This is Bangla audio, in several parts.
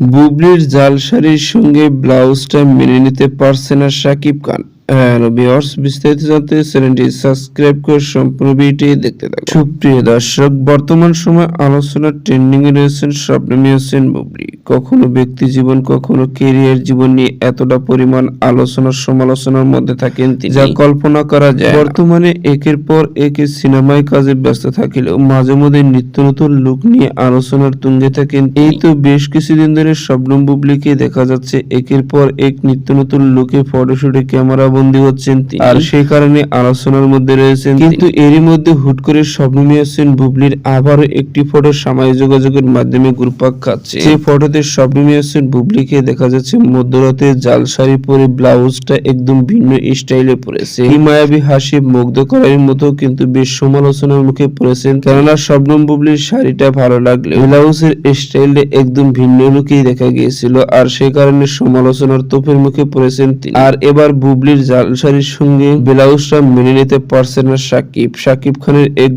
বুবলির জালসারির সঙ্গে ব্লাউজটা মেনে নিতে পারছে না শাকিব খান। হ্যালো ভিউয়ার্স বিস্তারিত জানতে চ্যানেলটি সাবস্ক্রাইব করে সম্পূর্ণ ভিডিওটি দেখতে থাকুন। সুপ্রিয় দর্শক বর্তমান সময় আলোচনার ট্রেন্ডিং এ রয়েছেন স্বপ্নমী হোসেন বুবলি। কখনো ব্যক্তি জীবন কখনো কেরিয়ার জীবন নিয়ে এতটা পরিমাণ আলোচনার সমালোচনার মধ্যে থাকেন তিনি। যা কল্পনা করা যায় বর্তমানে একের পর একে সিনেমায় কাজে ব্যস্ত থাকিলেও মাঝে মধ্যে নিত্য নতুন লুক নিয়ে আলোচনার তুঙ্গে থাকেন এই তো বেশ কিছুদিন ধরে শবনম বুবলিকে দেখা যাচ্ছে। একের পর এক নিত্য নতুন লুকে ফটোশুটে ক্যামেরা বন্দী হচ্ছেন আর সেই কারণে আলোচনার মধ্যে রয়েছেন কিন্তু এরই মধ্যে হুট করে শবনম হোসেন বুবলির আবারও একটি ফটো সামাজিক যোগাযোগের মাধ্যমে ঘুরপাক খাচ্ছে। যে ফটোতে শবনম হোসেন বুবলিকে দেখা যাচ্ছে মধ্যরাতে জাল শাড়ি পরে ব্লাউজটা একদম ভিন্ন স্টাইলে পরেছে। এই মায়াবী হাসি মুগ্ধ করার মতো কিন্তু বেশ সমালোচনার মুখে পড়েছেন। কেননা শবনম বুবলির শাড়িটা ভালো লাগলে ব্লাউজের স্টাইলটা একদম ভিন্ন লুকেই দেখা গিয়েছিল। আর সেই কারণে সমালোচনার তোপের মুখে পড়েছেন তিনি। আর এবার বুবলির জাল শাড়ির সঙ্গে ব্লাউজটা মেনে নিতে পারছেন না সাকিব। সাকিব খানের এক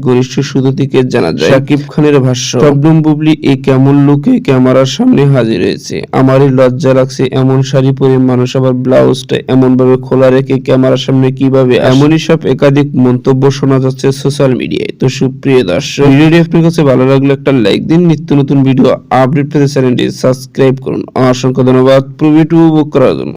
সূত্র থেকে জানা যায়, সাকিব খানের ভাষ্য শবনম বুবলি এই কেমন লুকে ক্যামেরার সামনে হাজির হয়েছে। আমারই লজ্জা লাগছে এমন শাড়ি পরে মানুষ আবার ব্লাউজটা এমন ভাবে খোলা রেখে ক্যামেরার সামনে কীভাবে এমনই সব একাধিক মন্তব্য শোনা যাচ্ছে সোশ্যাল মিডিয়ায়। তো সুপ্রিয় দর্শক, ভিডিওটি আপনার কাছে ভালো লাগলে একটা লাইক দিন। নিত্য নতুন ভিডিও আপডেট পেতে চ্যানেলটি সাবস্ক্রাইব করুন। অসংখ্য ধন্যবাদ। প্রভিটু বুক করার জন্য।